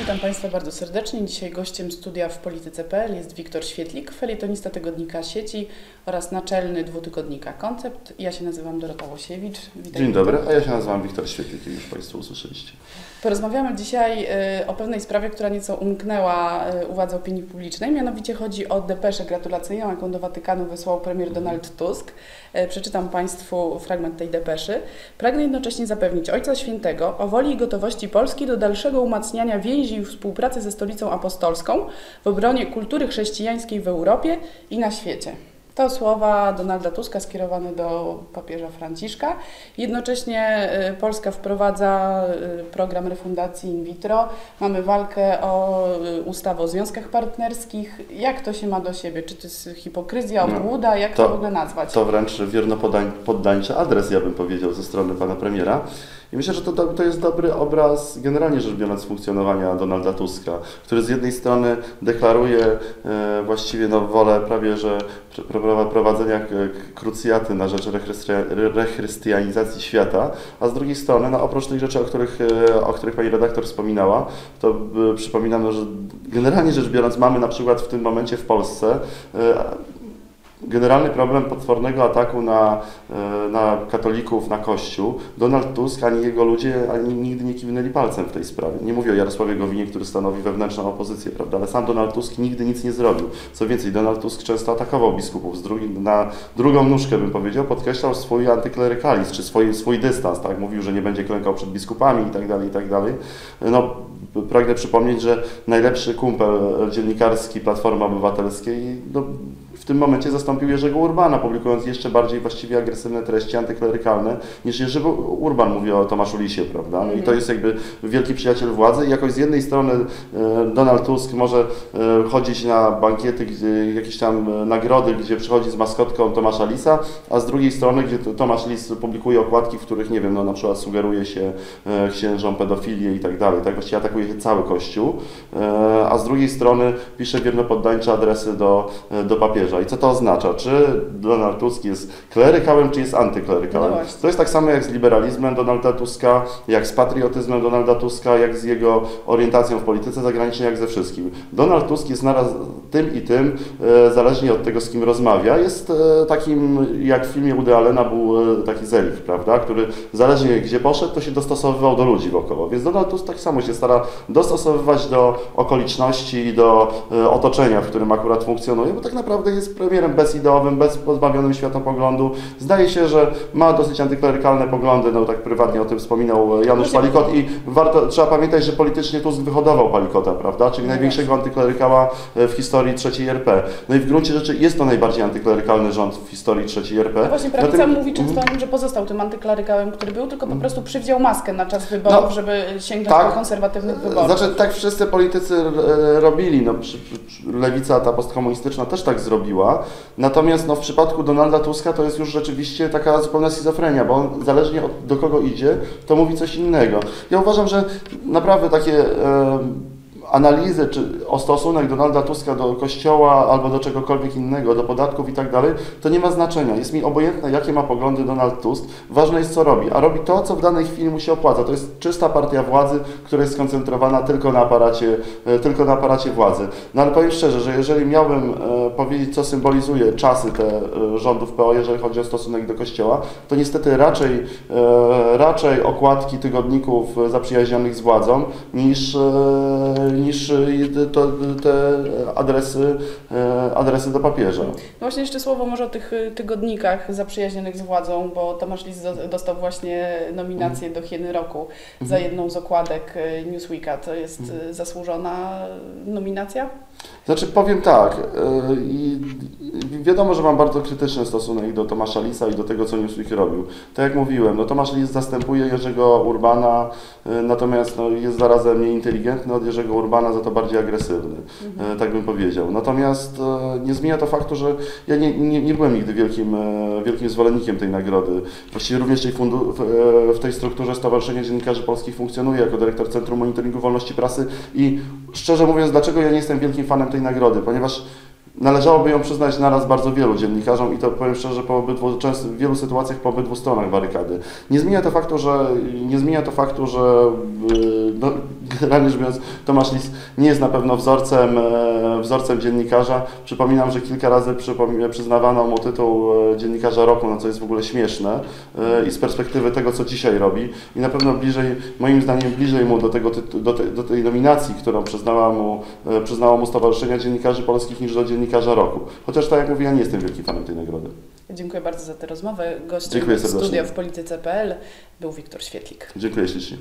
Witam Państwa bardzo serdecznie. Dzisiaj gościem studia w Polityce.pl jest Wiktor Świetlik, felietonista tygodnika Sieci oraz naczelny dwutygodnika Koncept. Ja się nazywam Dorota Łosiewicz. Witam Dzień dobry, a ja się nazywam Wiktor Świetlik, jak już Państwo usłyszeliście. Porozmawiamy dzisiaj y, o pewnej sprawie, która nieco umknęła y, uwadze opinii publicznej. Mianowicie chodzi o depeszę gratulacyjną, jaką do Watykanu wysłał premier Donald Tusk. Y, przeczytam Państwu fragment tej depeszy. Pragnę jednocześnie zapewnić Ojca Świętego o woli i gotowości Polski do dalszego umacniania więzi i współpracy ze Stolicą Apostolską w obronie kultury chrześcijańskiej w Europie i na świecie. To słowa Donalda Tuska skierowane do papieża Franciszka. Jednocześnie y, Polska wprowadza y, program refundacji in vitro. Mamy walkę o y, ustawę o związkach partnerskich. Jak to się ma do siebie? Czy to jest hipokryzja, no, obłuda? Jak to, to w ogóle nazwać? To wręcz wierno poddańczy adres, ja bym powiedział, ze strony pana premiera. I myślę, że to, to jest dobry obraz, generalnie rzecz biorąc, funkcjonowania Donalda Tuska, który z jednej strony deklaruje e, właściwie no, wolę prawie, że prowadzenia krucjaty na rzecz rechrystianizacji świata, a z drugiej strony, no, oprócz tych rzeczy, o których, e, o których pani redaktor wspominała, to e, przypominam, no, że generalnie rzecz biorąc mamy na przykład w tym momencie w Polsce generalny problem potwornego ataku na, e, na katolików, na Kościół, Donald Tusk ani jego ludzie ani nigdy nie kiwnęli palcem w tej sprawie. Nie mówię o Jarosławie Gowinie, który stanowi wewnętrzną opozycję, prawda? ale sam Donald Tusk nigdy nic nie zrobił. Co więcej, Donald Tusk często atakował biskupów. Z drugi, na drugą nóżkę bym powiedział, podkreślał swój antyklerykalizm, czy swój, swój dystans, tak? Mówił, że nie będzie klękał przed biskupami i tak dalej, i tak dalej. No, pragnę przypomnieć, że najlepszy kumpel dziennikarski Platformy Obywatelskiej no, w tym momencie zastąpił Jerzego Urbana, publikując jeszcze bardziej właściwie agresywne treści antyklerykalne niż Jerzy Urban mówi o Tomaszu Lisie, prawda? No I to mhm. jest jakby wielki przyjaciel władzy i jakoś z jednej strony e, Donald Tusk może e, chodzić na bankiety, gdzie jakieś tam e, nagrody, gdzie przychodzi z maskotką Tomasza Lisa, a z drugiej strony, gdzie Tomasz Lis publikuje okładki, w których, nie wiem, no na przykład sugeruje się księżom pedofilię i tak dalej, tak właściwie atakuje się cały Kościół, a z drugiej strony pisze wiernopoddańcze adresy do, do papieża. I co to oznacza? Czy Donald Tusk jest klerykałem, czy jest antyklerykałem? No to jest tak samo jak z liberalizmem Donalda Tuska, jak z patriotyzmem Donalda Tuska, jak z jego orientacją w polityce zagranicznej, jak ze wszystkim. Donald Tusk jest naraz tym i tym, e, zależnie od tego, z kim rozmawia. Jest e, takim, jak w filmie Woody Allena był e, taki Zelik, prawda, który zależnie gdzie poszedł, to się dostosowywał do ludzi wokoło. Więc Donald Tusk tak samo się stara dostosowywać do okoliczności i do otoczenia, w którym akurat funkcjonuje, bo tak naprawdę jest premierem bezideowym, bez pozbawionym światopoglądu. Zdaje się, że ma dosyć antyklerykalne poglądy, no tak prywatnie o tym wspominał Janusz Palikot i warto, trzeba pamiętać, że politycznie Tusk wyhodował Palikota, prawda, czyli no największego antyklerykała e, w historii trzeciej RP. No i w gruncie rzeczy jest to najbardziej antyklerykalny rząd w historii trzeciej RP. No właśnie prawica tym... mówi często mm. o nim, że pozostał tym antyklerykałem, który był, tylko po mm. prostu przywdział maskę na czas wyborów, no, żeby sięgnąć tak, do konserwatywnych wyborów. Znaczy tak wszyscy politycy e, robili, no, lewica ta postkomunistyczna też tak zrobiła. Natomiast no, w przypadku Donalda Tuska to jest już rzeczywiście taka zupełna schizofrenia, bo on zależnie od do kogo idzie, to mówi coś innego. Ja uważam, że naprawdę takie analizy czy o stosunek Donalda Tuska do kościoła albo do czegokolwiek innego, do podatków i tak dalej, to nie ma znaczenia. Jest mi obojętne, jakie ma poglądy Donald Tusk. Ważne jest, co robi. A robi to, co w danej chwili mu się opłaca. To jest czysta partia władzy, która jest skoncentrowana tylko na aparacie, e, tylko na aparacie władzy. No ale powiem szczerze, że jeżeli miałbym e, powiedzieć, co symbolizuje czasy te e, rządów PO, jeżeli chodzi o stosunek do kościoła, to niestety raczej, raczej okładki tygodników zaprzyjaźnionych z władzą niż niż e, to, te adresy, e, adresy do papieża. No właśnie jeszcze słowo może o tych e, tygodnikach zaprzyjaźnionych z władzą, bo Tomasz Lis dostał właśnie nominację mm. do Hieny Roku za mhm. jedną z okładek Newsweeka. To jest mm. zasłużona nominacja? Znaczy powiem tak, i wiadomo, że mam bardzo krytyczny stosunek do Tomasza Lisa i do tego, co Newsweek robił. Tak jak mówiłem, no Tomasz Lis zastępuje Jerzego Urbana, natomiast no, jest zarazem mniej inteligentny od Jerzego Urbana, za to bardziej agresywny, mhm. tak bym powiedział. Natomiast nie zmienia to faktu, że ja nie, nie, nie byłem nigdy wielkim, wielkim zwolennikiem tej nagrody. Właściwie również tej fundu, w, w tej strukturze Stowarzyszenie Dziennikarzy Polskich funkcjonuje jako dyrektor Centrum Monitoringu Wolności Prasy i szczerze mówiąc, dlaczego ja nie jestem wielkim fanem tej nagrody? Ponieważ Należałoby ją przyznać naraz bardzo wielu dziennikarzom i to powiem szczerze, po obydwu, często w wielu sytuacjach po obydwu stronach barykady. Nie zmienia to faktu, że, nie zmienia to faktu, że y, no, generalnie rzecz biorąc, Tomasz Lis nie jest na pewno wzorcem, e, wzorcem dziennikarza. Przypominam, że kilka razy przyznawano mu tytuł e, dziennikarza roku, no co jest w ogóle śmieszne e, i z perspektywy tego, co dzisiaj robi. I na pewno bliżej, moim zdaniem, bliżej mu do, tego, do, te, do tej nominacji, którą przyznała mu, przyznało mu Stowarzyszenia Dziennikarzy Polskich niż do dziennikarza roku. Chociaż tak jak mówię, ja nie jestem wielkim fanem tej nagrody. Dziękuję bardzo za tę rozmowę. Gościem studia w polityce.pl był Wiktor Świetlik. Dziękuję ślicznie.